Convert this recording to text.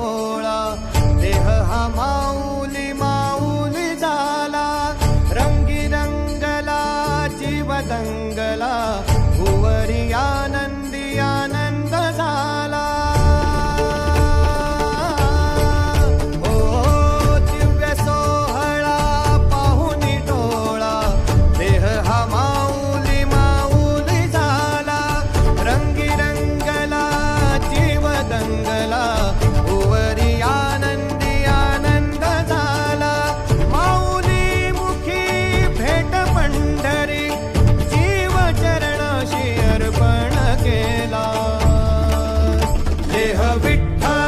डोळा देह हा माऊली माऊली झाला. रंगी रंगला जीवदंग விட்டா